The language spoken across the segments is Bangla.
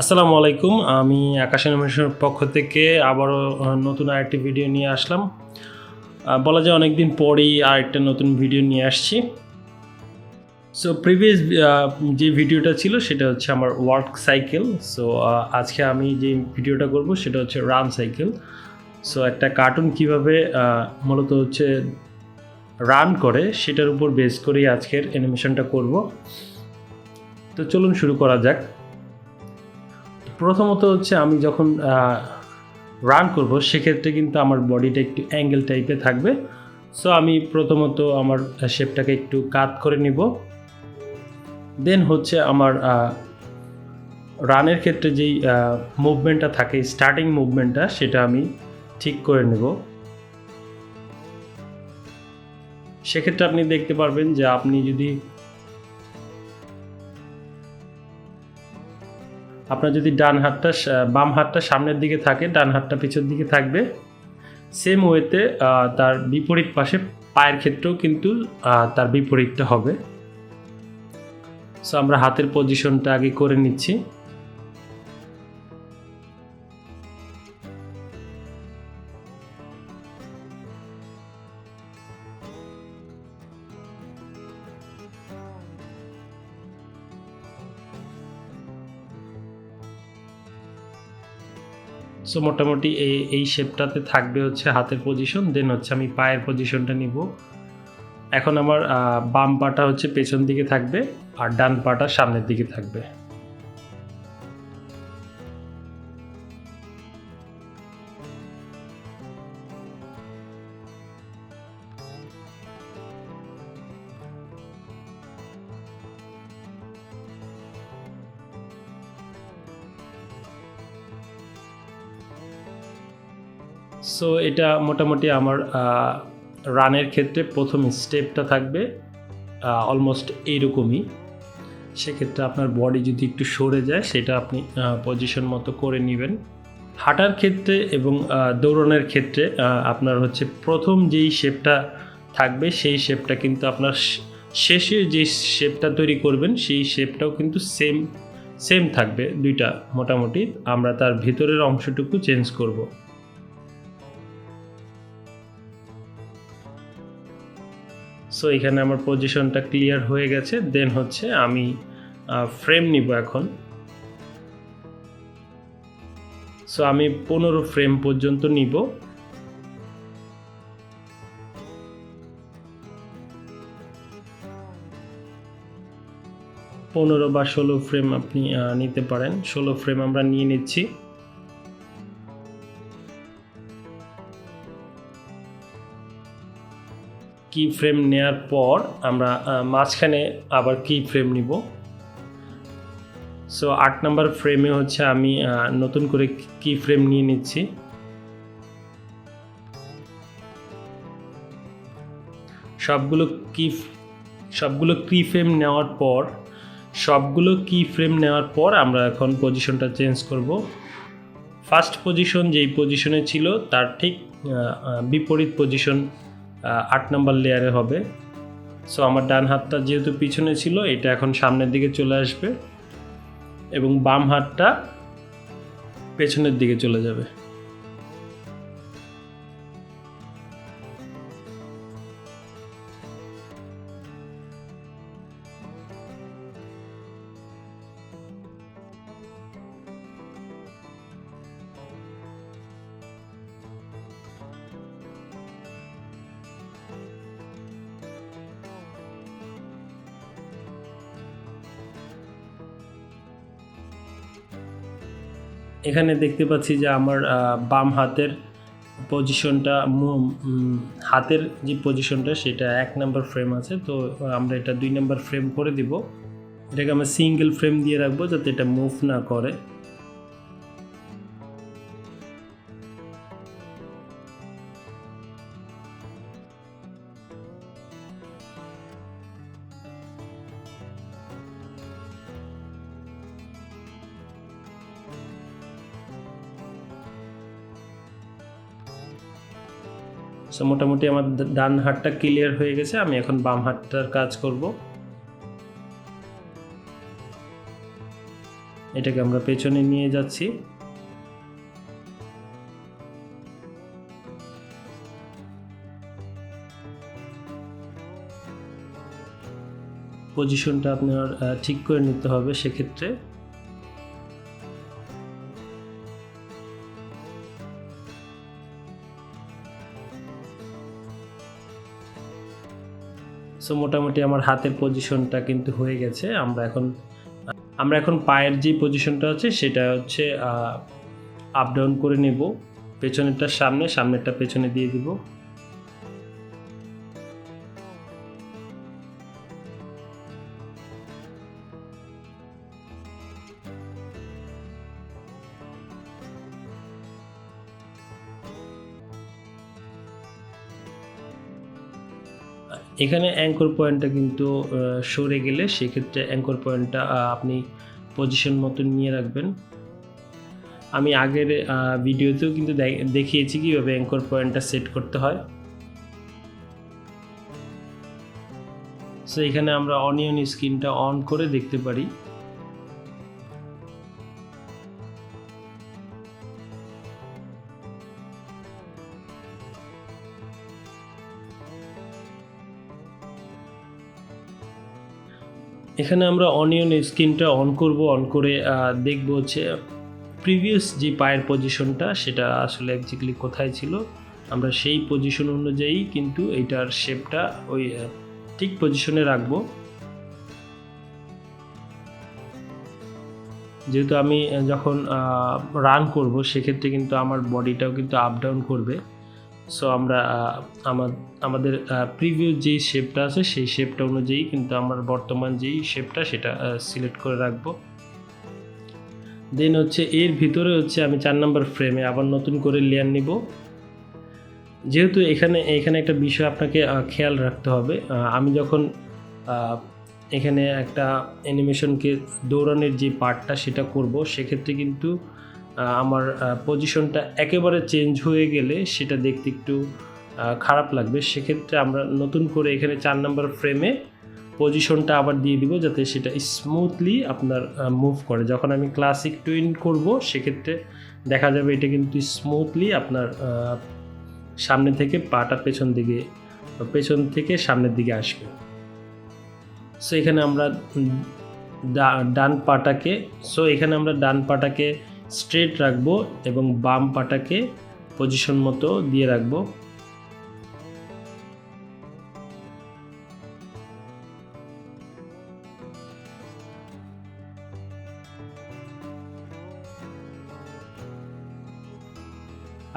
আসসালামু আলাইকুম। আমি আকাশ অ্যানিমেশনের পক্ষ থেকে আবারও নতুন আরেকটি ভিডিও নিয়ে আসলাম। বলা যায় অনেকদিন পরেই আরেকটা নতুন ভিডিও নিয়ে আসছি। সো প্রিভিয়াস যে ভিডিওটা ছিল সেটা হচ্ছে আমার ওয়ার্ক সাইকেল সো আজকে আমি যে ভিডিওটা করব সেটা হচ্ছে রান সাইকেল সো একটা কার্টুন কীভাবে মূলত হচ্ছে রান করে সেটার উপর বেস করেই আজকের অ্যানিমেশনটা করব। তো চলুন শুরু করা যাক। প্রথমত হচ্ছে আমি যখন রান করব, সেক্ষেত্রে কিন্তু আমার বডিটা একটু অ্যাঙ্গেল টাইপে থাকবে। সো আমি প্রথমত আমার শেপটাকে একটু কাত করে নিব। দেন হচ্ছে আমার রানের ক্ষেত্রে যেই মুভমেন্টটা থাকে স্টার্টিং মুভমেন্টটা সেটা আমি ঠিক করে নেব। সেক্ষেত্রে আপনি দেখতে পারবেন যে আপনি যদি আপনার যদি ডান হাতটা বাম হাতটা সামনের দিকে থাকে, ডান হাতটা পিছন দিকে থাকবে। সেম ওয়েতে তার বিপরীত পাশে পায়ের ক্ষেত্রেও কিন্তু তার বিপরীতটা হবে। সো আমরা হাতের পজিশনটা আগে করে নিচ্ছি। সো মোটামুটি এই এই শেপটাতে থাকবে হচ্ছে হাতের পজিশন দেন হচ্ছে আমি পায়ের পজিশনটা নিব। এখন আমার বাম পাটা হচ্ছে পেছন দিকে থাকবে আর ডান পাটা সামনের দিকে থাকবে। সো এটা মোটামুটি আমার রানের ক্ষেত্রে প্রথম স্টেপটা থাকবে অলমোস্ট এইরকমই। সেক্ষেত্রে আপনার বডি যদি একটু সরে যায়, সেটা আপনি পজিশন মতো করে নেবেন। হাঁটার ক্ষেত্রে এবং দৌড়ানোর ক্ষেত্রে আপনার হচ্ছে প্রথম যেই শেপটা থাকবে, সেই শেপটা কিন্তু আপনার শেষে যে শেপটা তৈরি করবেন, সেই শেপটাও কিন্তু সেম সেম থাকবে দুইটা মোটামুটি। আমরা তার ভিতরের অংশটুকু চেঞ্জ করব। সো এখানে আমার পজিশনটা ক্লিয়ার হয়ে গেছে। দেন হচ্ছে আমি ফ্রেম নিব এখন। সো আমি পনেরো ফ্রেম পর্যন্ত নিব। পনেরো বা ষোলো ফ্রেম আপনি নিতে পারেন। ষোলো ফ্রেম আমরা নিয়ে নিচ্ছি। কি ফ্রেম নেয়ার পর আমরা মাঝখানে আবার কি ফ্রেম নিব। সো আট নাম্বার ফ্রেমে হচ্ছে আমি নতুন করে কি ফ্রেম নিয়ে নিচ্ছি। সবগুলো কি সবগুলো কি ফ্রেম নেওয়ার পর, সবগুলো কি ফ্রেম নেওয়ার পর আমরা এখন পজিশনটা চেঞ্জ করব। ফার্স্ট পজিশন যেই পজিশনে ছিল, তার ঠিক বিপরীত পজিশন আট নম্বর লেয়ারে হবে। সো আমার ডান হাতটা যেহেতু পিছনে ছিল, এটা এখন সামনের দিকে চলে আসবে এবং বাম হাতটা পেছনের দিকে চলে যাবে। এখানে দেখতে পাচ্ছি যে আমার বাম হাতের পজিশনটা হাতের যে পজিশনটা সেটা এক নাম্বার ফ্রেম আছে। তো আমরা এটা দুই নাম্বার ফ্রেম করে দিব। এটাকে আমরা সিঙ্গেল ফ্রেম দিয়ে রাখব যাতে এটা মুভ না করে। সো মোটামুটি আমার ডান হাতটা ক্লিয়ার হয়ে গেছে, আমি এখন বাম হাতটার কাজ করব। এটাকে আমরা পেছনে নিয়ে যাচ্ছি। পজিশনটা আপনার ঠিক করে নিতে হবে সেক্ষেত্রে। সো মোটামুটি আমার হাতের পজিশনটা কিন্তু হয়ে গেছে। আমরা এখন আমরা এখন পায়ের যে পজিশনটা আছে, সেটা হচ্ছে আপ ডাউন করে নেব। পেছনেরটা সামনে, সামনেরটা পেছনে দিয়ে দিব। এখানে অ্যাঙ্কর পয়েন্টটা কিন্তু সরে গেলে সেক্ষেত্রে অ্যাঙ্কর পয়েন্টটা আপনি পজিশন মতো নিয়ে রাখবেন। আমি আগের ভিডিওতেও কিন্তু দেখিয়েছি কীভাবে অ্যাঙ্কর পয়েন্টটা সেট করতে হয়। সো এখানে আমরা অনিয়ন স্ক্রিনটা অন করে দেখতে পারি। এখানে আমরা অনিয়ন স্ক্রিনটা অন করব অন করে দেখব হচ্ছে প্রিভিয়াস যে পায়ের পজিশনটা সেটা আসলে অ্যাকচুয়ালি কোথায় ছিল। আমরা সেই পজিশন অনুযায়ী কিন্তু এইটার শেপটা ওই ঠিক পজিশনে রাখব। যেহেতু আমি যখন রান করব, সেক্ষেত্রে কিন্তু আমার বডিটাও কিন্তু আপ ডাউন করবে। সো আমরা আমাদের প্রিভিউ যেই শেপটা আছে, সেই শেপটা অনুযায়ী কিন্তু আমার বর্তমান যেই শেপটা সেটা সিলেক্ট করে রাখব। দেন হচ্ছে, এর ভিতরে হচ্ছে, আমি চার নাম্বার ফ্রেমে আবার নতুন করে লেয়ার নিব। যেহেতু এখানে এখানে একটা বিষয় আপনাকে খেয়াল রাখতে হবে আমি যখন এখানে একটা অ্যানিমেশনকে দৌড়ানোর যে পার্টটা সেটা করব, সেক্ষেত্রে কিন্তু আমার পজিশনটা একেবারে চেঞ্জ হয়ে গেলে সেটা দেখতে একটু খারাপ লাগবে। সেক্ষেত্রে আমরা নতুন করে এখানে চার নাম্বার ফ্রেমে পজিশনটা আবার দিয়ে দিব যাতে সেটা স্মুথলি আপনার মুভ করে। যখন আমি ক্লাসিক টুইন করব, সেক্ষেত্রে দেখা যাবে এটা কিন্তু স্মুথলি আপনার সামনে থেকে পাটা পেছন দিকে, পেছন থেকে সামনের দিকে আসবে। সো এখানে আমরা ডান পাটাকে সো এখানে আমরা ডান পাটাকে স্ট্রেট রাখব এবং বাম পাটাকে পজিশন মতো দিয়ে রাখব।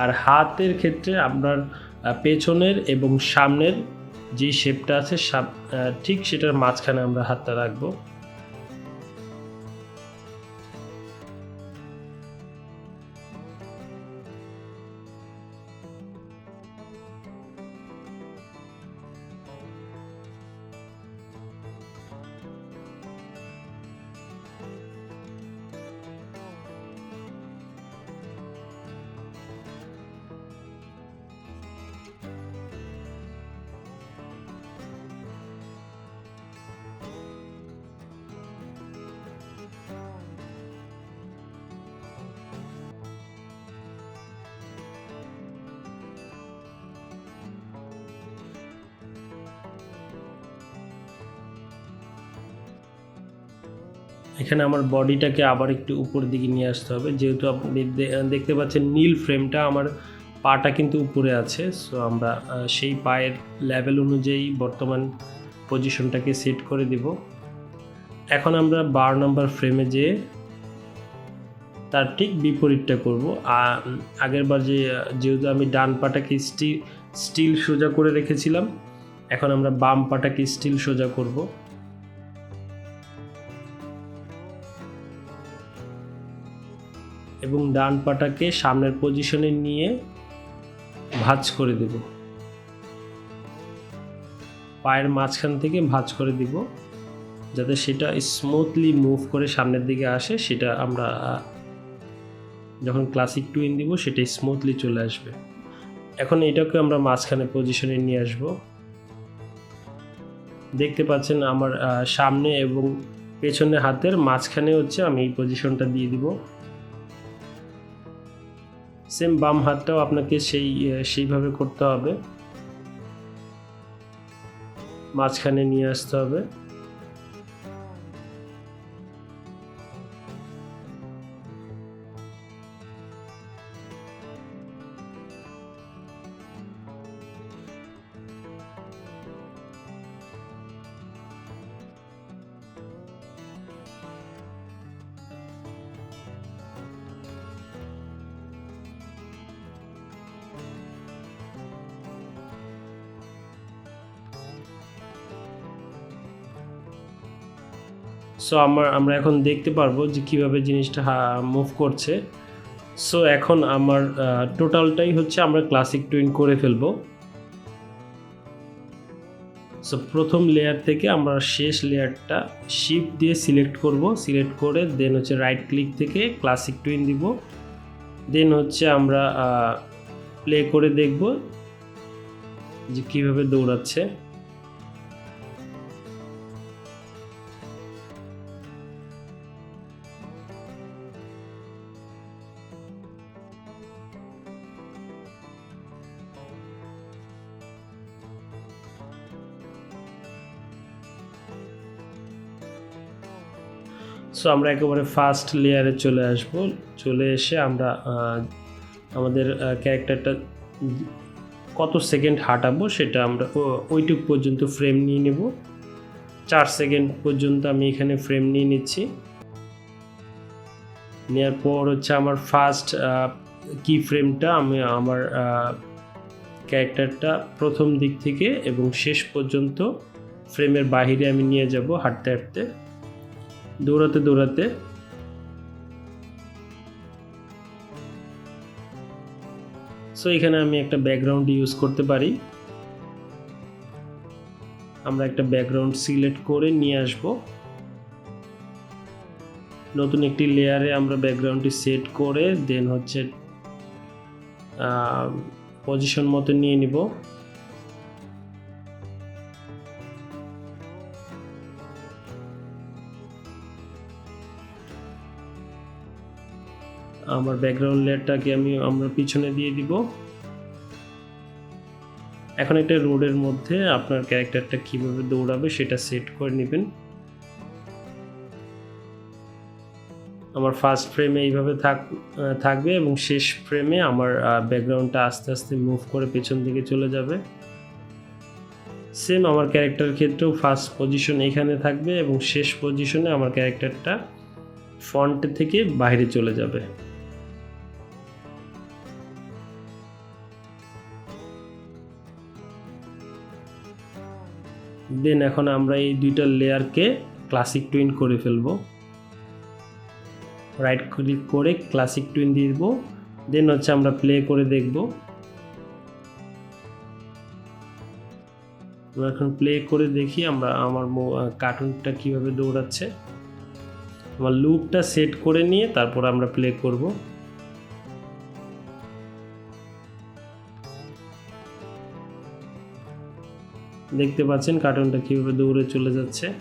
আর হাতের ক্ষেত্রে আপনার পেছনের এবং সামনের যে শেপটা আছে ঠিক সেটার মাঝখানে আমরা হাতটা রাখব। এখানে আমার বডিটাকে আবার একটু উপর দিকে নিয়ে আসতে হবে। যেহেতু আপনি দেখতে পাচ্ছেন নীল ফ্রেমটা আমার পাটা কিন্তু উপরে আছে। সো আমরা সেই পায়ের লেভেল অনুযায়ী বর্তমান পজিশনটাকে সেট করে দিব। এখন আমরা বার নম্বর ফ্রেমে যেয়ে তার ঠিক বিপরীতটা করব। আগের বার যে, যেহেতু আমি ডান পাটাকে স্টিল স্টিল সোজা করে রেখেছিলাম, এখন আমরা বাম পাটাকে স্টিল সোজা করব। এবং ডান পাটাকে সামনের পজিশনে নিয়ে ভাঁজ করে দেব। পায়ের মাঝখান থেকে ভাঁজ করে দিব, যাতে সেটা স্মুথলি মুভ করে সামনের দিকে আসে, সেটা আমরা, যখন ক্লাসিক টুইন দিব সেটা স্মুথলি চলে আসবে। এখন এটাকে আমরা মাঝখানে পজিশনে নিয়ে আসব। দেখতে পাচ্ছেন আমার সামনে এবং পেছনে হাতের মাঝখানে হচ্ছে আমি এই পজিশনটা দিয়ে দিব। সেম বাম হাতটাও আপনাকে সেই সেইভাবে করতে হবে। মাঝখানে নিয়ে আসতে হবে। সো আমার, আমরা এখন দেখতে পারব যে কীভাবে জিনিসটা মুভ করছে। সো এখন আমার টোটালটাই হচ্ছে আমরা ক্লাসিক টুইন করে ফেলব। সো প্রথম লেয়ার থেকে আমরা শেষ লেয়ারটা শিপ দিয়ে সিলেক্ট করব। সিলেক্ট করে দেন হচ্ছে রাইট ক্লিক থেকে ক্লাসিক টুইন দিব। দেন হচ্ছে আমরা প্লে করে দেখব যে কীভাবে দৌড়াচ্ছে। সো আমরা একেবারে ফার্স্ট লেয়ারে চলে আসব। চলে এসে আমরা আমাদের ক্যারেক্টারটা কত সেকেন্ড হাঁটাবো সেটা আমরা ওইটুক পর্যন্ত ফ্রেম নিয়ে নেব। চার সেকেন্ড পর্যন্ত আমি এখানে ফ্রেম নিয়ে নিচ্ছি। নেওয়ার পর হচ্ছে আমার ফার্স্ট কি ফ্রেমটা আমি আমার ক্যারেক্টারটা প্রথম দিক থেকে এবং শেষ পর্যন্ত ফ্রেমের বাহিরে আমি নিয়ে যাব হাঁটতে হাঁটতে। দৌড়াতে দৌড়াতে সো এখানে আমি একটা ব্যাকগ্রাউন্ড ইউজ করতে পারি। আমরা একটা ব্যাকগ্রাউন্ড সিলেক্ট করে নিয়ে আসব। নতুন একটি লেয়ারে আমরা ব্যাকগ্রাউন্ডটি সেট করে দেন হচ্ছে পজিশন মতো নিয়ে নিব। আমার ব্যাকগ্রাউন্ড লেয়ারটাকে আমি, আমরা পিছনে দিয়ে দিব। এখন একটা রোডের মধ্যে আপনার ক্যারেক্টারটা কীভাবে দৌড়াবে সেটা সেট করে নেবেন। আমার ফার্স্ট ফ্রেমে এইভাবে থাক থাকবে এবং শেষ ফ্রেমে আমার ব্যাকগ্রাউন্ডটা আস্তে আস্তে মুভ করে পেছন দিকে চলে যাবে। সেম আমার ক্যারেক্টার ক্ষেত্রেও ফার্স্ট পজিশন এখানে থাকবে এবং শেষ পজিশনে আমার ক্যারেক্টারটা ফন্ট থেকে বাইরে চলে যাবে। দেন এখন আমরা এই দুইটা লেয়ারকে ক্লাসিক টুইন করে ফেলব। রাইট ক্লিক করে ক্লাসিক টুইন দিয়ে দিব। দেন হচ্ছে আমরা প্লে করে দেখব। এখন প্লে করে দেখি আমরা আমার কার্টুনটা কীভাবে দৌড়াচ্ছে। আমার লুপটা সেট করে নিয়ে তারপর আমরা প্লে করব। দেখতে পাচ্ছেন কার্টুনটা কীভাবে দৌড়ে চলে যাচ্ছে।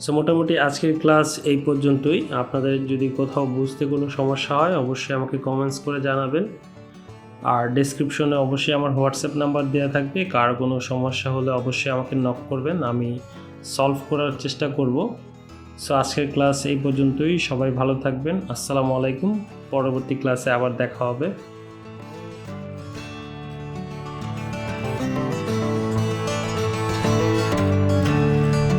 সো মোটামুটি আজকের ক্লাস এই পর্যন্তই। আপনাদের যদি কোথাও বুঝতে কোনো সমস্যা হয়, অবশ্যই আমাকে কমেন্টস করে জানাবেন। আর ডেসক্রিপশনে অবশ্যই আমার হোয়াটসঅ্যাপ নাম্বার দেওয়া থাকবে। কার কোনো সমস্যা হলে অবশ্যই আমাকে নক করবেন। আমি সলভ করার চেষ্টা করব। সো আজকের ক্লাস এই পর্যন্তই। সবাই ভালো থাকবেন। আসসালামু আলাইকুম। পরবর্তী ক্লাসে আবার দেখা হবে।